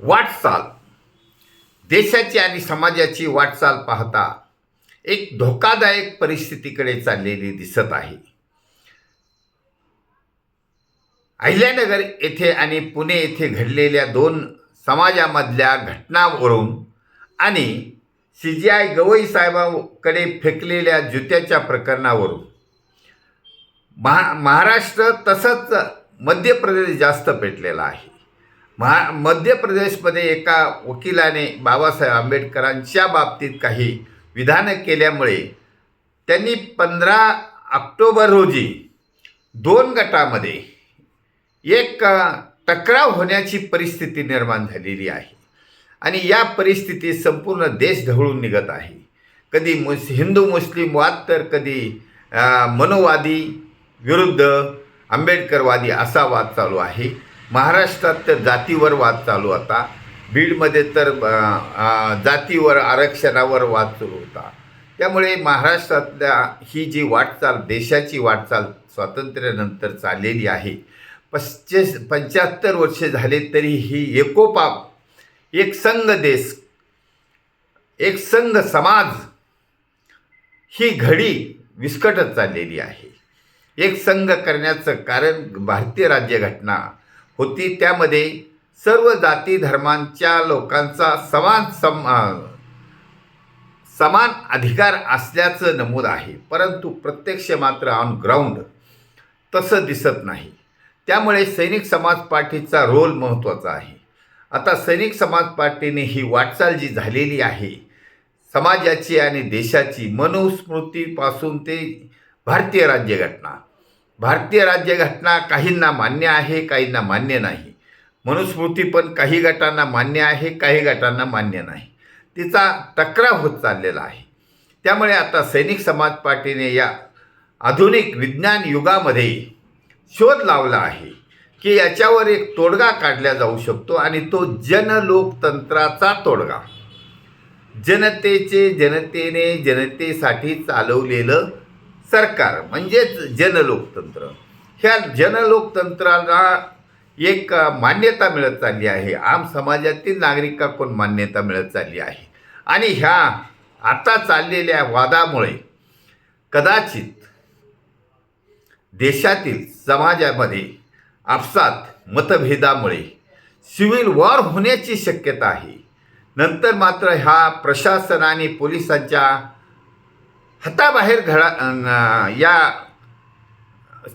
वाटचाल. देशाची आणि समाजाची वाटचाल पाहता एक धोकादायक परिस्थितीकडे चाललेली दिसत आहे. अहिल्यानगर येथे आणि पुणे येथे घडलेल्या दोन समाजामधल्या घटनावरून आणि सी जी आय गवई साहेबांकडे फेकलेल्या जुत्याच्या प्रकरणावरून महा महाराष्ट्र तसंच मध्य प्रदेश जास्त पेटलेला आहे. महा मध्य प्रदेशमध्ये एका वकिलाने बाबासाहेब आंबेडकरांच्या बाबतीत काही विधानं केल्यामुळे त्यांनी पंधरा ऑक्टोबर रोजी दोन गटामध्ये एक टकराव होण्याची परिस्थिती निर्माण झालेली आहे. आणि या परिस्थितीत संपूर्ण देश ढवळून निघत आहे. कधी मुस हिंदू मुस्लिम वाद तर कधी मनोवादी विरुद्ध आंबेडकरवादी असा वाद चालू आहे. महाराष्ट्रात तर जातीवर वाद चालू होता. बीडमध्ये तर जातीवर आरक्षणावर वाद सुरू होता. त्यामुळे महाराष्ट्रातल्या ही जी वाटचाल देशाची वाटचाल स्वातंत्र्यानंतर चाललेली आहे. पश्चे पंच्याहत्तर वर्षे झाले तरी ही एकोपा एक संघ देश एक संघ समाज ही घडी विस्कटत चाललेली आहे. एक संघ करण्याचं कारण भारतीय राज्यघटना होती. त्यामध्ये सर्व जाती धर्मांच्या लोकांचा समान सम समान अधिकार असल्याचं नमूद आहे. परंतु प्रत्यक्ष मात्र ऑन ग्राउंड तसं दिसत नाही. त्यामुळे सैनिक समाज पार्टीचा रोल महत्त्वाचा आहे. आता सैनिक समाज पार्टीने ही वाटचाल जी झालेली आहे समाजाची आणि देशाची मनुस्मृतीपासून ते भारतीय राज्यघटना भारतीय राज्यघटना काहींना मान्य आहे काहींना मान्य नाही. मनुस्मृती पण काही गटांना मान्य आहे काही गटांना मान्य नाही. तिचा टकराव होत चाललेला आहे. त्यामुळे आता सैनिक समाज पार्टीने या आधुनिक विज्ञान युगामध्ये शोध लावला आहे की याच्यावर एक तोडगा काढला जाऊ शकतो आणि तो जनलोकतंत्राचा तोडगा. जनतेचे जनतेने जनतेसाठी चालवलेलं सरकार म्हणजेच जनलोकतंत्र. ह्या जनलोकतंत्राला एक मान्यता मिळत चालली आहे. आम समाजातील नागरिकांकडून मान्यता मिळत चालली आहे. आणि ह्या आता चाललेल्या वादामुळे कदाचित देशातील समाजामध्ये आपसात मतभेदामुळे सिव्हिल वॉर होण्याची शक्यता आहे. नंतर मात्र ह्या प्रशासन आणि पोलिसांच्या हाताबाहेर घडा या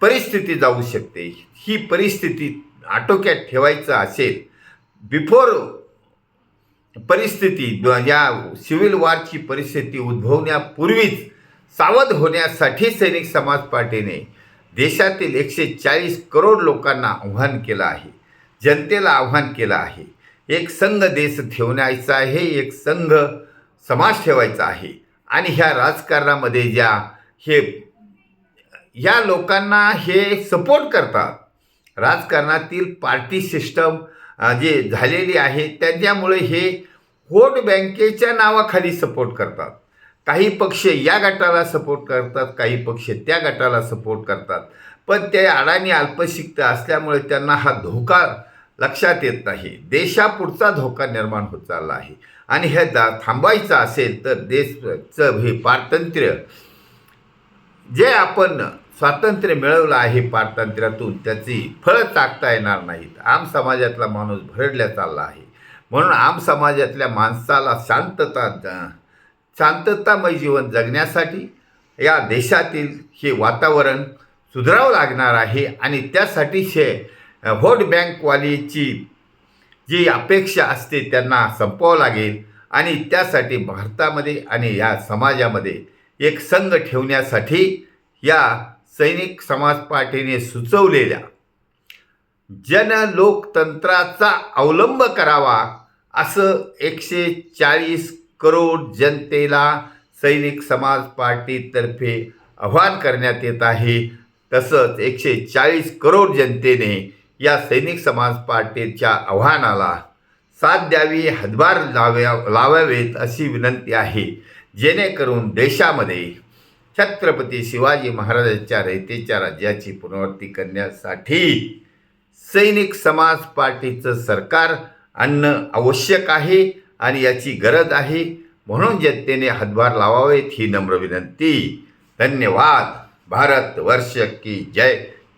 परिस्थिती जाऊ शकते. ही परिस्थिती आटोक्यात ठेवायचं असेल बिफोर परिस्थिती या सिव्हिल वॉरची परिस्थिती उद्भवण्यापूर्वीच सावध होण्यासाठी सैनिक समाज पार्टीने देशातील एकशे चाळीस करोड लोकांना आव्हान केलं आहे. जनतेला आव्हान केलं आहे. एक संघ देश ठेवण्याचा आहे एक संघ समाज ठेवायचा आहे. आणि ह्या राजकारणामध्ये ज्या हे या लोकांना हे सपोर्ट करतात. राजकारणातील पार्टी सिस्टम जे झालेली आहे त्याच्यामुळे हे वोट बँकेच्या नावाखाली सपोर्ट करतात. काही पक्ष या गटाला सपोर्ट करतात काही पक्ष त्या गटाला सपोर्ट करतात. पण ते अडाणी अल्पशिक्त असल्यामुळे त्यांना हा धोका लक्षात येत नाही. देशापुढचा धोका निर्माण होत चालला आहे. आणि हे दा थांबायचं असेल तर देशचं हे पारतंत्र्य जे आपण स्वातंत्र्य मिळवलं आहे पारतंत्र्यातून त्याची फळं टाकता येणार नाहीत. आम समाजातला माणूस भरडल्या चालला आहे. म्हणून आम समाजातल्या माणसाला शांतता शांततामय जीवन जगण्यासाठी या देशातील हे वातावरण सुधारावं लागणार आहे आणि त्यासाठी हे व्होट बँकवालीची जी अपेक्षा असते त्यांना संपवावं लागेल. आणि त्यासाठी भारतामध्ये आणि या समाजामध्ये एक संघ ठेवण्यासाठी या सैनिक समाज पार्टीने सुचवलेल्या जनलोकतंत्राचा अवलंब करावा असं एकशे चाळीस करोड जनतेला सैनिक समाज पार्टीतर्फे आव्हान करण्यात येत आहे. तसंच एकशे चाळीस करोड जनतेने या सैनिक समाज पार्टीच्या आव्हानाला साथ द्यावी हातभार लाव्या लावावेत अशी विनंती आहे. जेणेकरून देशामध्ये छत्रपती शिवाजी महाराजांच्या रयतेच्या राज्याची पुनरावृत्ती करण्यासाठी सैनिक समाज पार्टीचं सरकार आणणं आवश्यक आहे आणि याची गरज आहे. म्हणून जनतेने हातभार लावावेत ही नम्र विनंती. धन्यवाद. भारत वर्ष की जय.